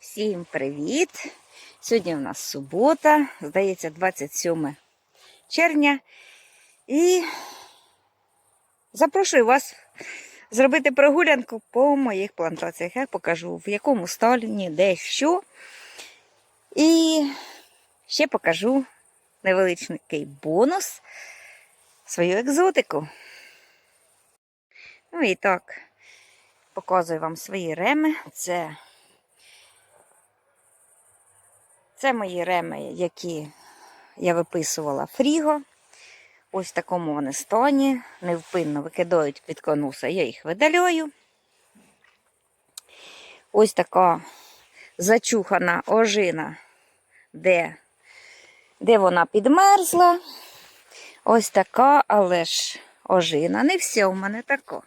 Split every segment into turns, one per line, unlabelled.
Всім привіт! Сьогодні у нас субота, здається, 27 червня. І запрошую вас зробити прогулянку по моїх плантаціях. Я покажу, в якому стані, де що. І ще покажу невеличкий бонус свою екзотику. Ну і так, показую вам свої реми. Це Це мої реми, які я виписувала фріго. Ось в такому вони стані. Невпинно викидають під конуса, я їх видалюю. Ось така зачухана ожина, де, де вона підмерзла. Ось така, але ж ожина. Не все в мене тако.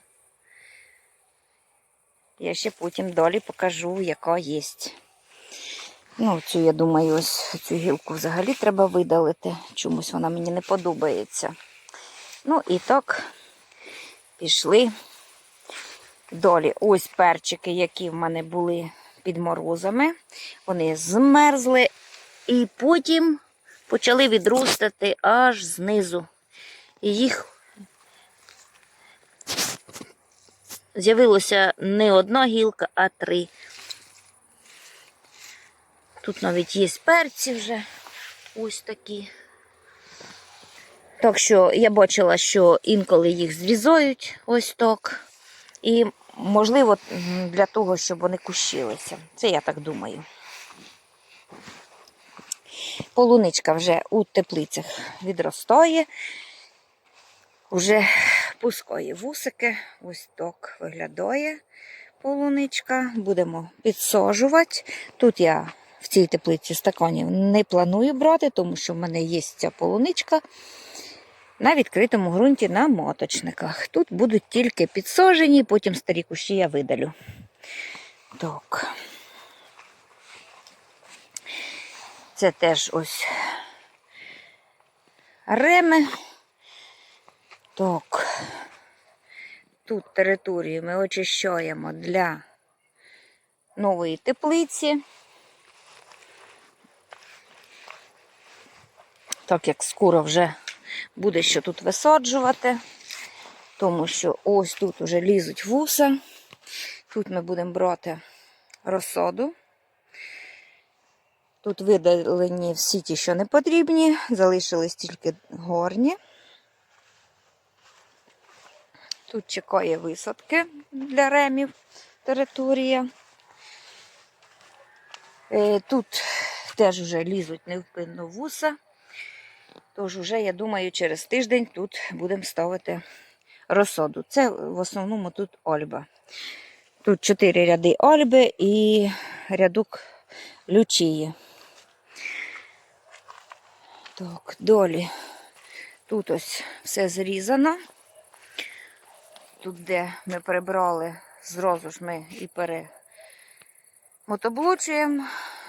Я ще потім далі покажу, яка є. Ну, цю, я думаю, ось цю гілку взагалі треба видалити. Чомусь вона мені не подобається. Ну і так, пішли далі. Ось перчики, які в мене були під морозами. Вони змерзли і потім почали відростати аж знизу. І їх з'явилося не одна гілка, а три. Тут навіть є перці вже ось такі. Так що я бачила, що інколи їх зрізають ось так. І, можливо, для того, щоб вони кущилися. Це я так думаю. Полуничка вже у теплицях відростає, вже пускає вусики, ось так виглядає полуничка. Будемо підсаджувати. Тут я в цій теплиці стаканів не планую брати, тому що в мене є ця полуничка на відкритому ґрунті на моточниках. Тут будуть тільки підсожені, потім старі кущі я видалю. Так. Це теж ось реми. Так. Тут територію ми очищаємо для нової теплиці. Так як скоро вже буде що тут висаджувати, тому що ось тут вже лізуть вуса. Тут ми будемо брати розсаду. Тут видалені всі ті, що не потрібні, залишились тільки горні. Тут чекає висадки для ремів територія. Е, Тут теж вже лізуть невпинно вуса. Тож, вже, я думаю, через тиждень тут будемо ставити розсаду. Це в основному тут ольба. Тут чотири ряди ольби і рядок лючії. Так, далі. Тут ось все зрізано. Тут, де ми прибрали, зразу ж ми і перемотоблочуємо,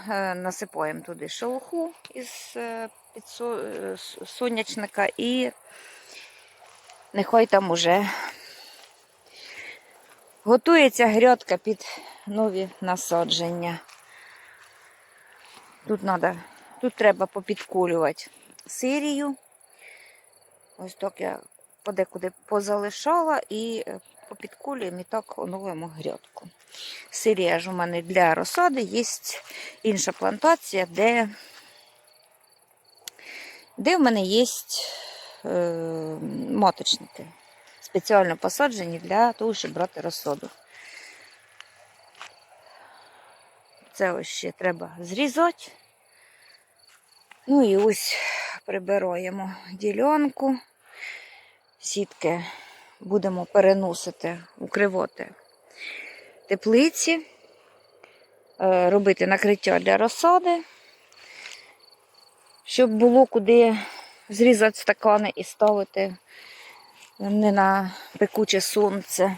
е, насипаємо туди шелуху із е, під сонячника і нехай там уже готується грядка під нові насадження. Тут надо, тут треба попідкулювати сирію. Ось так я подекуди позалишала і попідкулюємо і так оновимо грядку. Сирія ж у мене для розсади є інша плантація, де де в мене є е, моточники, спеціально посаджені для того, щоб брати розсаду. Це ось ще треба зрізати. Ну і ось прибираємо ділянку, сітки будемо переносити, укривати теплиці, е, робити накриття для розсади щоб було куди зрізати стакани і ставити не на пекуче сонце.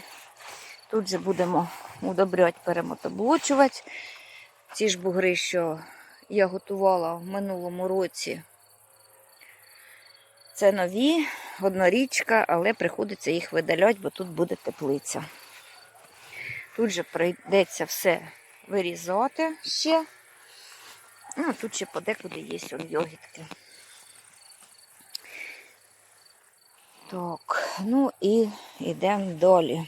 Тут же будемо удобряти, перемотоблочувати. Ці ж бугри, що я готувала в минулому році. Це нові, однорічка, але приходиться їх видаляти, бо тут буде теплиця. Тут же прийдеться все вирізати ще. Ну, тут ще подекуди є он йогітки. Так, ну і йдемо далі.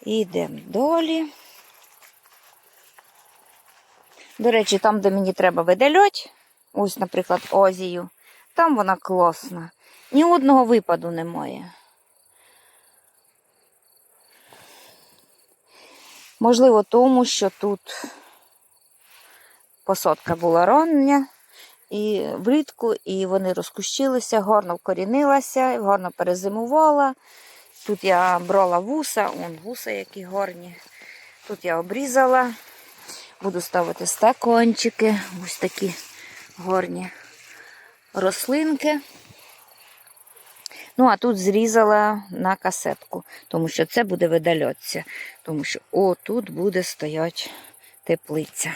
Йдемо далі. До речі, там, де мені треба видалять, ось, наприклад, Озію, там вона класна. Ні одного випаду немає. Можливо, тому що тут посадка була рання і влітку, і вони розкущилися, гарно вкорінилася, гарно перезимувала. Тут я брала вуса, он вуса які гарні. Тут я обрізала. Буду ставити стакончики, ось такі гарні рослинки. Ну, а тут зрізала на касетку, тому що це буде видалятися. Тому що отут буде стоять теплиця.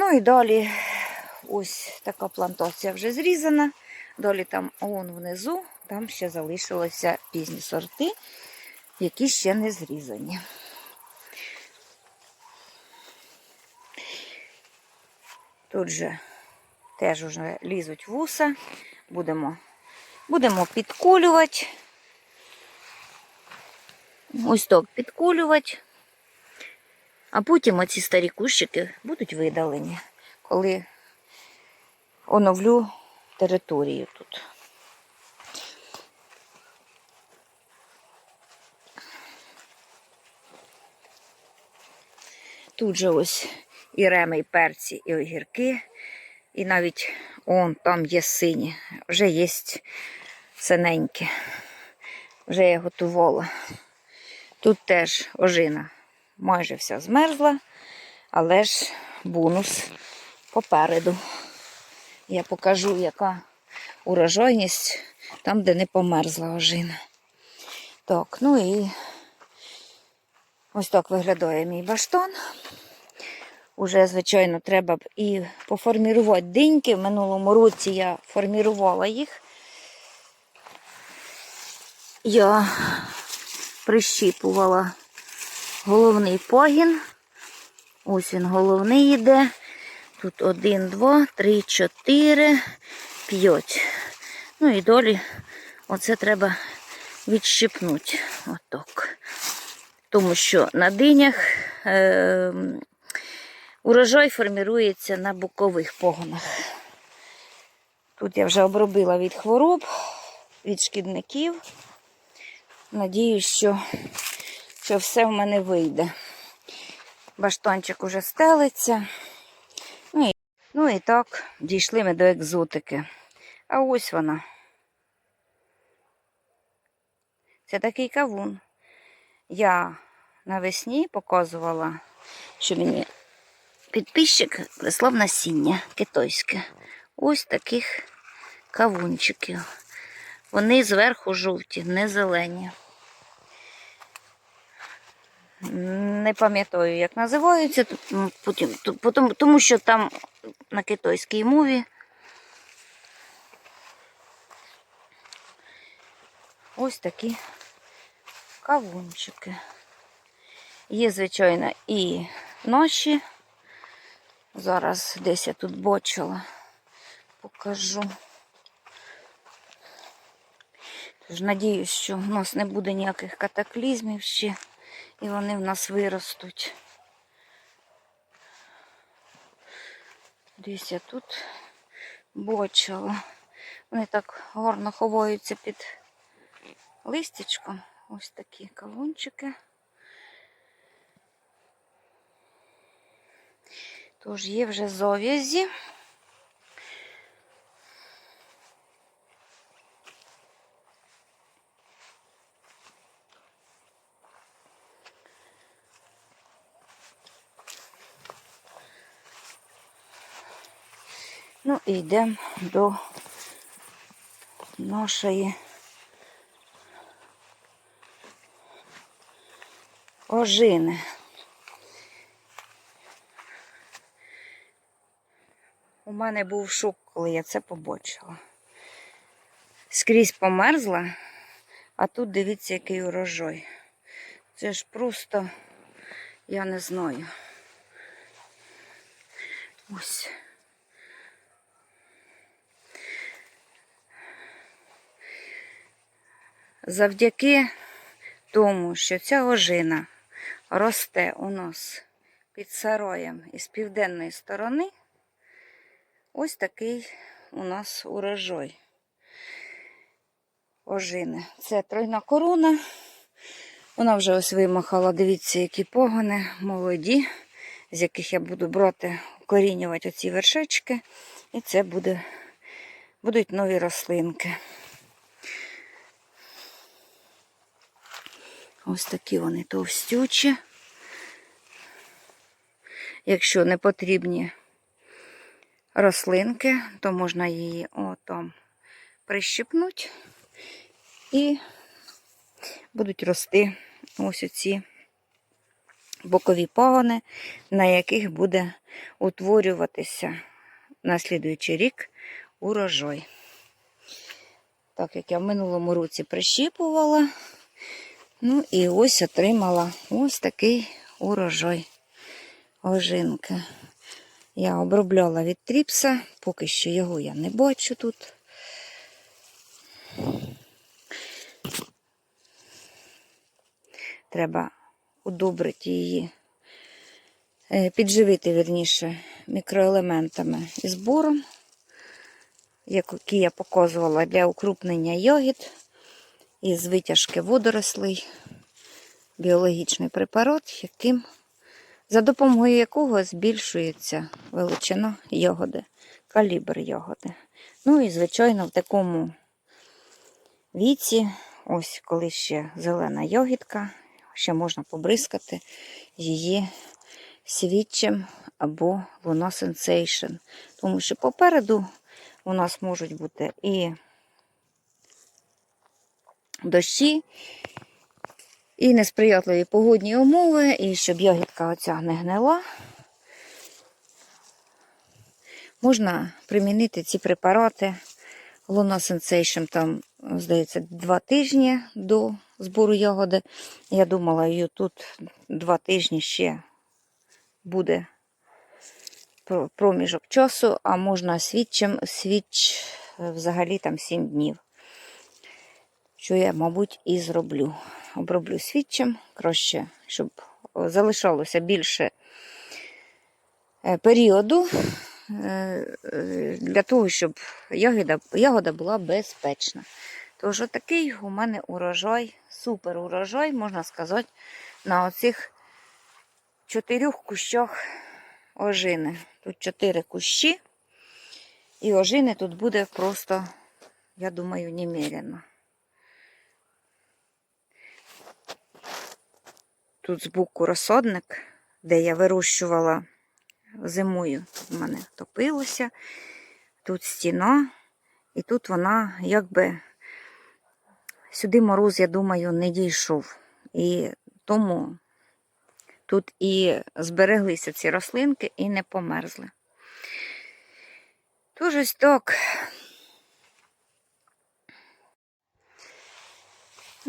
Ну і далі ось така плантація вже зрізана. Далі там он внизу, там ще залишилися пізні сорти, які ще не зрізані. Тут же теж вже лізуть вуса. Будемо, будемо підкулювати. Ось так підкулювати. А потім оці старі кущики будуть видалені, коли оновлю територію тут. Тут же ось і реми, і перці, і огірки, і навіть он там є сині, вже є синенькі. Вже я готувала. Тут теж ожина майже вся змерзла, але ж бонус попереду. Я покажу, яка урожайність там, де не померзла ожина. Так, ну і ось так виглядає мій баштон. Уже, звичайно, треба б і поформірувати диньки. В минулому році я формірувала їх. Я прищіпувала головний погін. Ось він головний йде. Тут один, два, три, чотири, п'ять. Ну і долі оце треба відщипнути. Отак. Тому що на динях е, урожай формірується на бокових погонах. Тут я вже обробила від хвороб, від шкідників. Надіюсь, що, що все в мене вийде. Баштончик уже стелиться. Ну і, ну і так, дійшли ми до екзотики. А ось вона. Це такий кавун. Я навесні показувала, що мені підписчик прислав насіння китайське. Ось таких кавунчиків. Вони зверху жовті, не зелені. Не пам'ятаю, як називаються, потім, тому, тому що там на китайській мові. Ось такі кавунчики. Є, звичайно, і ноші. Зараз десь я тут бочила, покажу. Тож надіюсь, що в нас не буде ніяких катаклізмів ще, і вони в нас виростуть. Десь я тут бочила. Вони так гарно ховаються під листячком. Ось такі кавунчики. Тож є вже зов'язі. І йдемо до нашої ожини. У мене був шок, коли я це побачила. Скрізь померзла, а тут дивіться, який урожай. Це ж просто Я не знаю. Ось. Завдяки тому, що ця ожина росте у нас під сароєм із південної сторони, ось такий у нас урожай ожини. Це тройна корона. Вона вже ось вимахала, дивіться, які погони, молоді, з яких я буду брати, корінювати оці вершечки. І це буде, будуть нові рослинки. Ось такі вони товстючі. Якщо не потрібні рослинки, то можна її отам прищипнути і будуть рости ось оці бокові пагони, на яких буде утворюватися на слідуючий рік урожай. Так як я в минулому році прищіпувала, ну і ось отримала ось такий урожай ожинки. Я обробляла від тріпса, поки що його я не бачу тут. Треба удобрити її, е, підживити, вірніше, мікроелементами і збором, які я показувала для укрупнення йогід із витяжки водорослей, біологічний препарат, яким, за допомогою якого збільшується величина йогоди, калібр йогоди. Ну і, звичайно, в такому віці, ось коли ще зелена йогідка, ще можна побризкати її свідчим або воно сенсейшн. Тому що попереду у нас можуть бути і дощі, і несприятливі погодні умови, і щоб ягідка оця не гнила. Можна примінити ці препарати Луна Сенсейшн там, здається, два тижні до збору ягоди. Я думала, її тут два тижні ще буде проміжок часу, а можна свідчим, свіч взагалі там 7 днів. Що я, мабуть, і зроблю. Оброблю свідчим, краще, щоб залишалося більше е, періоду е, е, для того, щоб ягода, ягода була безпечна. Тож такий у мене урожай, супер урожай, можна сказати, на оцих чотирьох кущах ожини. Тут чотири кущі, і ожини тут буде просто, я думаю, немерено. Тут збоку розсадник, де я вирощувала зимою. В мене топилося, тут стіна, і тут вона якби сюди мороз, я думаю, не дійшов. І тому тут і збереглися ці рослинки і не померзли. Тож ось так.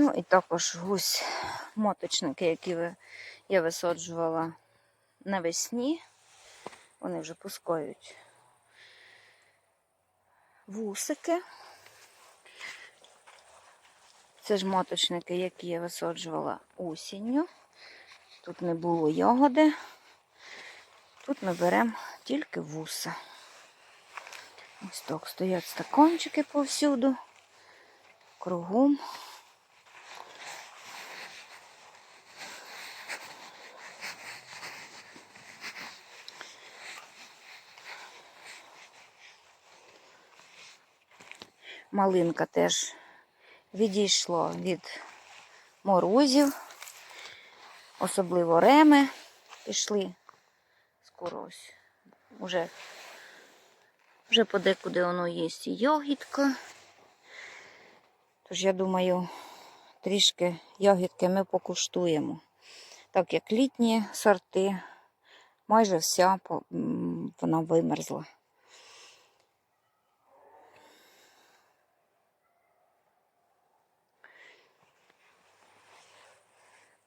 Ну і також гусь моточники, які я висаджувала навесні. Вони вже пускають вусики. Це ж моточники, які я висаджувала осінню. Тут не було ягоди. Тут ми беремо тільки вуса. Ось так стоять стаканчики повсюду, кругом. Малинка теж відійшло від морозів, особливо реми пішли. Скоро ось уже, вже подекуди воно є і. Тож, я думаю, трішки ягідки ми покуштуємо. Так як літні сорти, майже вся вона вимерзла.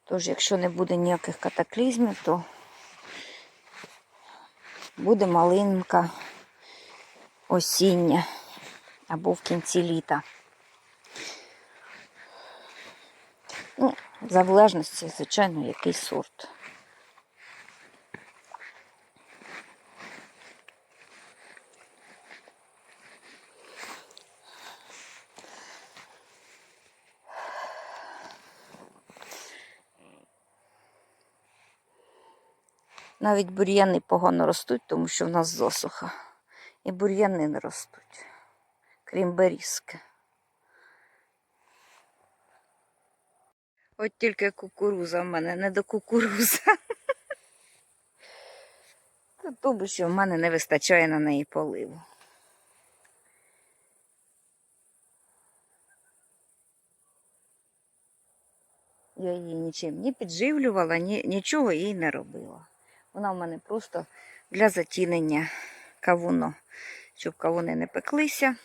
Тож, якщо не буде ніяких катаклізмів, то буде малинка осіння або в кінці літа. Ну, в залежності, звичайно, який сорт. Навіть бур'яни погано ростуть, тому що в нас засуха. І бур'яни не ростуть, крім берізки. От тільки кукуруза в мене не до кукуруза. Тому що в мене не вистачає на неї поливу. Я її нічим не підживлювала, ні, нічого їй не робила. Вона в мене просто для затінення кавуну, щоб кавуни не пеклися,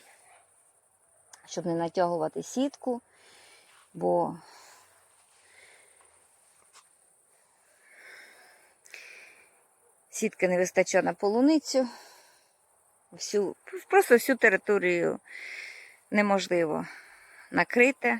щоб не натягувати сітку, бо сітки не вистачає на полуницю. Всю, просто всю територію неможливо накрити.